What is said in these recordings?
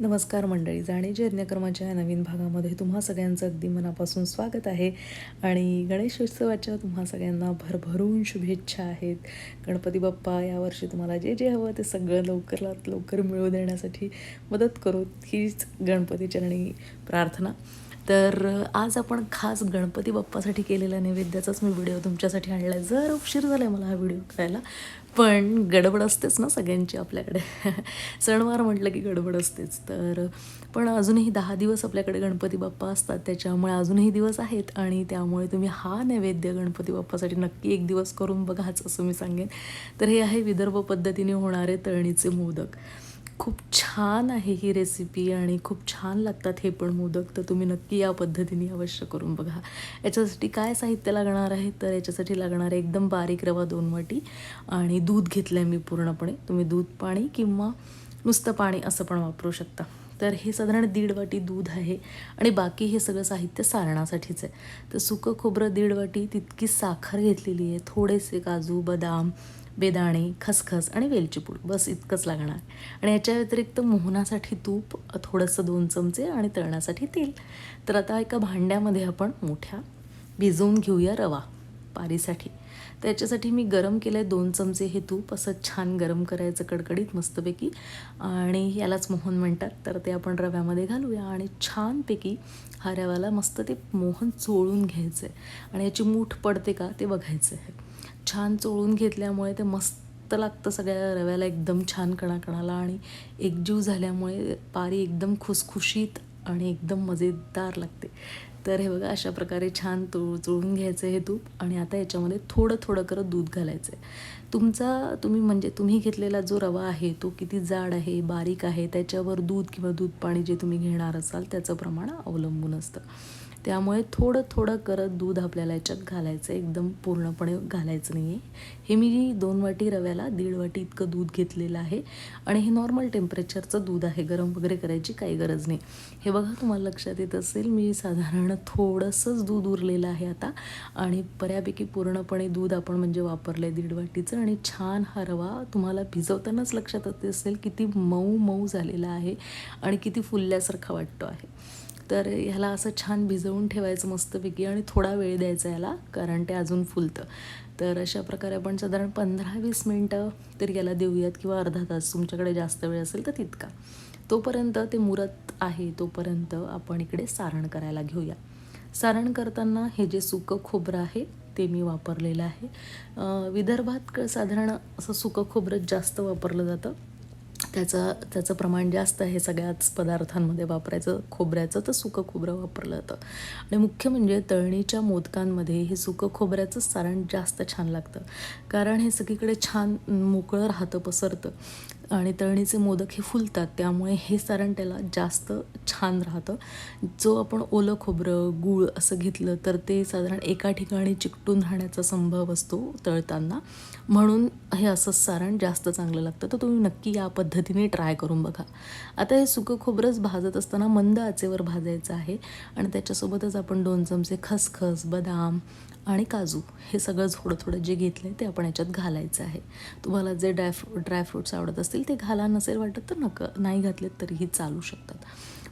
नमस्कार मंडळी जाणे यज्ञक्रमाच्या या नवीन भागामध्ये तुम्हा सगळ्यांचं अगदी मनापासून स्वागत आहे. आणि गणेशोत्सवाच्या तुम्हा सगळ्यांना भरभरून शुभेच्छा आहेत. गणपती बाप्पा यावर्षी तुम्हाला जे जे हवं ते सगळं लवकरात लवकर मिळवू देण्यासाठी मदत करू हीच गणपती चरणी प्रार्थना. तर आज आपण खास गणपती बाप्पासाठी केलेल्या नैवेद्याचाच मी व्हिडिओ तुमच्यासाठी आणला आहे जर उशीर झाला आहे मला हा व्हिडिओ करायला पण गडबड असतेच ना सगळ्यांची आपल्याकडे. सणवार म्हटलं की गडबड असतेच. तर पण अजूनही दहा दिवस आपल्याकडे गणपती बाप्पा असतात त्याच्यामुळे अजूनही दिवस आहेत आणि त्यामुळे तुम्ही हा नैवेद्य गणपती बाप्पासाठी नक्की एक दिवस करून बघाच असं मी सांगेन. तर हे आहे विदर्भ पद्धतीने होणारे तळणीचे मोदक. खूप छान आहे ही रेसिपी आणि खूप छान लागतात हे पण मोदक. तर तुम्ही नक्की या पद्धतीने अवश्य करून बघा. याच्यासाठी काय साहित्य लागणार आहे? तर याच्यासाठी लागणार आहे एकदम बारीक रवा दोन वाटी आणि दूध घेतलं आहे मी पूर्णपणे. तुम्ही दूध पाणी किंवा नुसतं पाणी असं पण वापरू शकता. तर हे साधारण दीड वाटी दूध आहे आणि बाकी हे सगळं साहित्य सारणासाठीच आहे. तर सुकं खोबरं दीड वाटी तितकी साखर घेतलेली आहे. थोडेसे काजू बदाम बेदाणे खसखस आणि वेलची पूड. बस इतकंच लागणार. आणि याच्या व्यतिरिक्त मोहनासाठी तूप थोडंसं दोन चमचे आणि तळण्यासाठी तेल. तर आता एका भांड्यामध्ये आपण मोठ्या भिजवून घेऊया रवा पारीसाठी. त्याच्यासाठी मी गरम केलं आहे दोन चमचे हे तूप. असं छान गरम करायचं कडकडीत मस्तपैकी. आणि यालाच मोहन म्हणतात. तर ते आपण रव्यामध्ये घालूया. आणि छानपैकी हा रव्याला मस्त ते मोहन चोळून घ्यायचं आहे आणि याची मूठ पडते का ते बघायचं आहे छान चोळून घेतल्यामुळे ते मस्त लागतं सगळ्या रव्याला एकदम छान कणाकणाला आणि एकजीव झाल्यामुळे पारी एकदम खुसखुशीत आणि एकदम मजेदार लागते. तर हे बघा अशा प्रकारे छान तो चोळून घ्यायचं हे तूप आणि आता याच्यामध्ये थोडं थोडं करत दूध घालायचं आहे तुमचा तुम्ही म्हणजे तुम्ही घेतलेला जो रवा आहे तो किती जाड आहे बारीक आहे त्याच्यावर दूध किंवा दूध पाणी जे तुम्ही घेणार असाल त्याचं प्रमाण अवलंबून असतं. त्यामुळे थोडं थोडं करत दूध आपल्याला याच्यात घालायचं एकदम पूर्णपणे घालायचं नाही आहे हे मी दोन वाटी रव्याला दीड वाटी इतकं दूध घेतलेलं आहे. आणि हे नॉर्मल टेम्परेचरचं दूध आहे. गरम वगैरे करायची काही गरज नाही. हे बघा तुम्हाला लक्षात येत असेल मी साधारण थोडंसंच दूध उरलेलं आहे आता. आणि बऱ्यापैकी पूर्णपणे दूध आपण म्हणजे वापरलं आहे दीड वाटीचं. आणि छान हा रवा तुम्हाला भिजवतानाच लक्षात येत असेल किती मऊ मऊ झालेला आहे आणि किती फुलल्यासारखा वाटतो आहे. तर ह्याला असं छान भिजवून ठेवायचं मस्तपैकी आणि थोडा वेळ द्यायचा याला कारण ते अजून फुलतं. तर अशा प्रकारे आपण साधारण पंधरा वीस मिनटं तरी याला देऊयात किंवा अर्धा तास तुमच्याकडे जास्त वेळ असेल तर तितका. तोपर्यंत ते मुरत आहे तोपर्यंत आपण इकडे सारण करायला घेऊया. सारण करताना हे जे सुकं खोबरं आहे ते मी वापरलेलं आहे. विदर्भात साधारण असं सुकं खोबरं जास्त वापरलं जातं. त्याचं त्याचं प्रमाण जास्त आहे सगळ्याच पदार्थांमध्ये वापरायचं खोबऱ्याचं तर सुकं खोबरं वापरलं जातं. आणि मुख्य म्हणजे तळणीच्या मोदकांमध्ये हे सुकं खोबऱ्याचं सारण जास्त छान लागतं. कारण हे सगळीकडे छान मोकळं राहतं पसरतं. आणि तळणीचे मोदक हे फुलतात त्यामुळे हे सारण त्याला जास्त छान राहतं. जो आपण ओलं खोबरं गूळ असं घेतलं तर ते साधारण एका ठिकाणी चिकटून राहण्याचा संभव असतो तळताना. म्हणून हे असं सारण जास्त चांगलं लागतं. तर तुम्ही नक्की या पद्धतीने ट्राय करून बघा. आता हे सुकं खोबरंच भाजत असताना मंद आचेवर भाजायचं आहे. आणि त्याच्यासोबतच आपण दोन चमचे खसखस बदाम आणि काजू हे सगळं थोडं थोडं जे घेतलं आहे ते आपण याच्यात घालायचं आहे. तुम्हाला जे ड्रायफ्रू ड्रायफ्रूट्स आवडत असतील ते घाला नसेल वाटत तर नक नाही घातलेत तरीही चालू शकतात.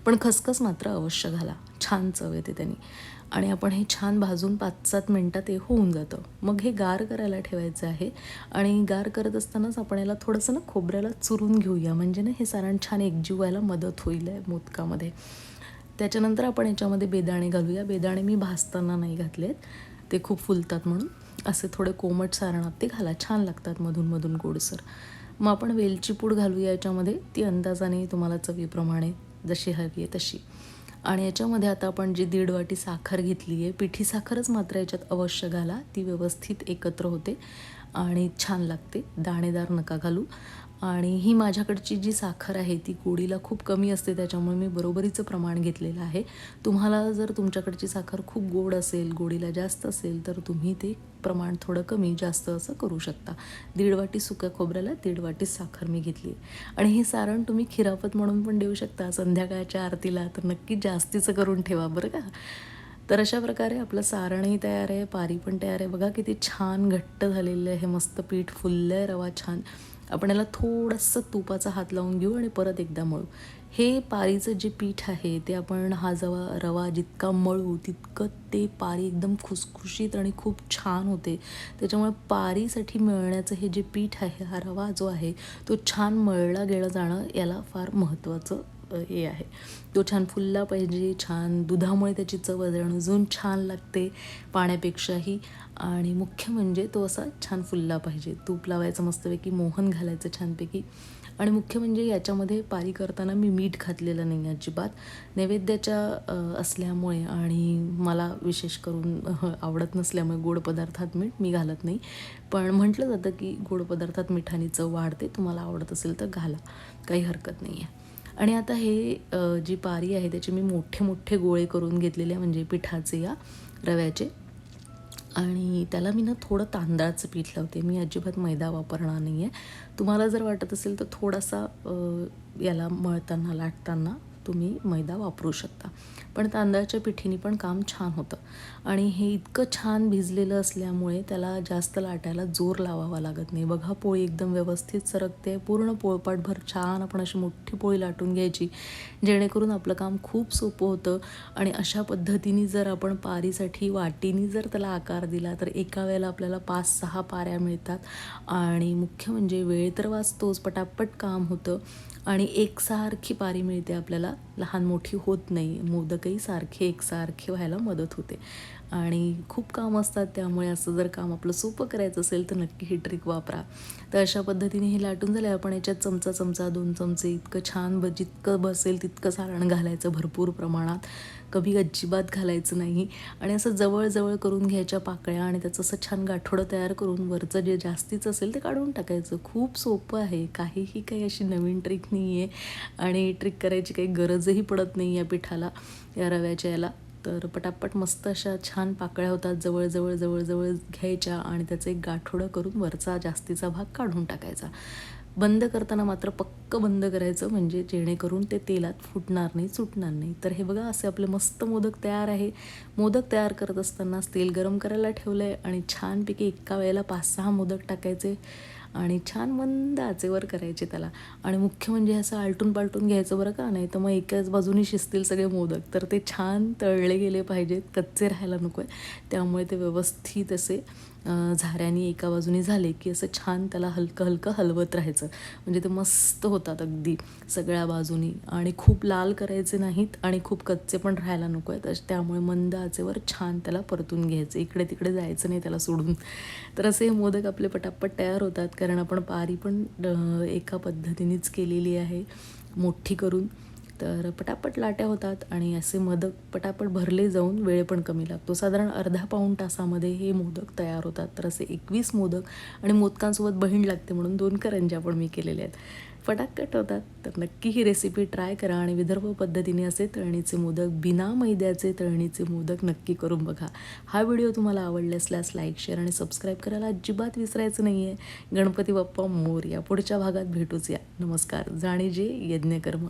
पण खसखस मात्र अवश्य घाला. छान चव येते त्यांनी. आणि आपण हे छान भाजून पाच सात मिनटात हे होऊन जातं. मग हे गार करायला ठेवायचं आहे. आणि गार करत असतानाच आपण याला थोडंसं ना खोबऱ्याला चुरून घेऊया. म्हणजे ना हे सारण छान एकजीव व्हायला मदत होईल आहे मोदकामध्ये. त्याच्यानंतर आपण याच्यामध्ये बेदाणे घालूया. बेदाणे मी भाजताना नाही घातलेत. ते खूप फुलतात म्हणून. असे थोडे कोमट सारणात ते घाला. छान लागतात मधून मधून गोडसर मग आपण वेलची पूड घालूया याच्यामध्ये. ती अंदाजाने तुम्हाला चवीप्रमाणे जशी हवी आहे तशी. आणि याच्यामध्ये आता आपण जी दीड वाटी साखर घेतली आहे पिठी साखरच मात्र याच्यात अवश्य घाला. ती व्यवस्थित एकत्र होते आणि छान लागते. दाणेदार नका घालू. आणि ही माझ्याकडची जी साखर आहे ती गोडीला खूप कमी असते त्याच्यामुळे मी बरोबरीचं प्रमाण घेतलेलं आहे. तुम्हाला जर तुमच्याकडची साखर खूप गोड असेल गोडीला जास्त असेल तर तुम्ही ते प्रमाण थोडं कमी जास्त असं करू शकता. दीड वाटी सुक्या खोबऱ्याला दीड वाटी साखर मी घेतली आणि हे सारण तुम्ही खिरापत म्हणून पण देऊ शकता. संध्याकाळच्या आरतीला तर नक्की जास्तीचं करून ठेवा बरं का? तर अशा प्रकारे आपलं सारणही तयार आहे पारी पण तयार आहे. बघा किती छान घट्ट झालेलं आहे मस्त पीठ फुललं आहे रवा छान. आपण याला थोडंसं तुपाचा हात लावून घेऊ आणि परत एकदा मळू. हे पारीचं जे पीठ आहे ते आपण हा जवा रवा जितका मळू तितकं ते पारी एकदम खुसखुशीत आणि खूप छान होते. त्याच्यामुळे पारीसाठी मळण्याचं हे जे पीठ आहे हा रवा जो आहे तो छान मळला गेलं जाणं याला फार महत्त्वाचं हे आहे. तो छान फुलला पाहिजे छान दुधामुळे त्याची चव अजून छान लागते पाण्यापेक्षाही. आणि मुख्य म्हणजे तो असा छान फुलला पाहिजे. तूप लावायचं मस्तपैकी मोहन घालायचं छानपैकी. आणि मुख्य म्हणजे याच्यामध्ये पारी करताना मी मीठ घातलेलं नाही अजिबात. नैवेद्याच्या असल्यामुळे आणि मला विशेष करून आवडत नसल्यामुळे गोड पदार्थात मीठ मी घालत नाही. पण म्हटलं जातं की गोड पदार्थात मिठानी चव वाढते तुम्हाला आवडत असेल तर घाला. काही हरकत नाही आहे आणि आता हे जी पारी आहे त्याचे मी मोठे मोठे गोळे करून घेतलेले आहे म्हणजे पिठाचे या रव्याचे. आणि त्याला मी ना थोडं तांदळाचं पीठ लावते. मी अजिबात मैदा वापरणार नाही आहे तुम्हाला जर वाटत असेल तर थोडासा याला मळताना लाटताना तुम्ही मैदा वापरू शकता. पण तांदळाच्या पिठीने पण काम छान होतं. आणि हे इतकं छान भिजलेलं असल्यामुळे त्याला जास्त लाटायला जोर लावावा लागत नाही. बघा पोळी एकदम व्यवस्थित सरकते. पूर्ण पोळपाटभर छान आपण अशी मोठी पोळी लाटून घ्यायची. जेणेकरून आपलं काम खूप सोपं होतं. आणि अशा पद्धतीने जर आपण पारीसाठी वाटीने जर त्याला आकार दिला तर एका वेळेला आपल्याला पाच सहा पाऱ्या मिळतात. आणि मुख्य म्हणजे वेळ तर वाचतोच. पटापट काम होतं. आणि एकसारखी पारी मिळते आपल्याला. लहान मोठी होत नाही. मोदकही सारखे एकसारखे व्हायला मदत होते. आणि खूप काम असतात. त्यामुळे असं जर काम आपलं सोपं करायचं असेल तर नक्की ही ट्रिक वापरा. तर अशा पद्धतीने हे लाटून झालं आपण याच्यात चमचा चमचा दोन चमचे इतकं छान ब जितकं बसेल तितकं सारण घालायचं भरपूर प्रमाणात. कमी अजिबात घालायचं नाही. आणि असं जवळजवळ करून घ्यायच्या पाकळ्या आणि त्याचं असं छान गाठोडं तयार करून वरचं जे जास्तीचं असेल ते काढून टाकायचं. खूप सोपं आहे. काहीही काही अशी नवीन ट्रिक नाही आहे आणि ट्रिक करायची काही गरज गरजही पडत नाही या पिठाला या रव्याच्या याला. तर पटापट मस्त अशा छान पाकळ्या होतात जवळजवळ जवळजवळ घ्यायच्या आणि त्याचं एक गाठोडं करून वरचा जास्तीचा भाग काढून टाकायचा. बंद करताना मात्र पक्क बंद करायचं म्हणजे जेणेकरून ते तेलात फुटणार नाही सुटणार नाही. तर हे बघा असे आपले मस्त मोदक तयार आहे. मोदक तयार करत असतानाच तेल गरम करायला ठेवलं आहे आणि छानपैकी एका वेळेला पाच सहा मोदक टाकायचे. आणि छान मंद आचेवर करायचे त्याला. आणि मुख्य म्हणजे असं आलटून पालटून घ्यायचं बरं का? नाही तर मग एकाच बाजूनी शिजतील सगळे मोदक. तर ते छान तळले गेले पाहिजेत. कच्चे राहायला नको आहे त्यामुळे ते व्यवस्थित असे झाऱ्याने एका बाजूनी झाले की असं छान त्याला हलकं हलकं हलवत राहायचं. म्हणजे ते मस्त होतात अगदी सगळ्या बाजूनी. आणि खूप लाल करायचे नाहीत आणि खूप कच्चे पण राहायला नको आहेत. त्यामुळे मंद आचेवर छान त्याला परतून घ्यायचं. इकडे तिकडे जायचं नाही त्याला सोडून. तर असे हे मोदक आपले पटापट तयार होतात कारण आपण पारी पण एका पद्धतीनेच केलेली आहे. मोठी करून. तर पटापट लाट्या होतात आणि असे मोदक पटापट भरले जाऊन वेळ पण कमी लागतो. साधारण अर्धा पाऊण तासामध्ये हे मोदक तयार होतात. तर असे एकवीस मोदक आणि मोदकांसोबत बहीण लागते म्हणून दोन करंज्या पण मी केलेल्या आहेत. फटाकट होतात. तर नक्की ही रेसिपी ट्राय करा आणि विदर्भ पद्धतीने असे तळणीचे मोदक बिना मैद्याचे तळणीचे मोदक नक्की करून बघा. हा व्हिडिओ तुम्हाला आवडला असल्यास लाईक शेअर आणि सबस्क्राईब करायला अजिबात विसरायचं नाही आहे गणपती बाप्पा मोर या पुढच्या भागात भेटूच या. नमस्कार. जाणे जे यज्ञकर्म.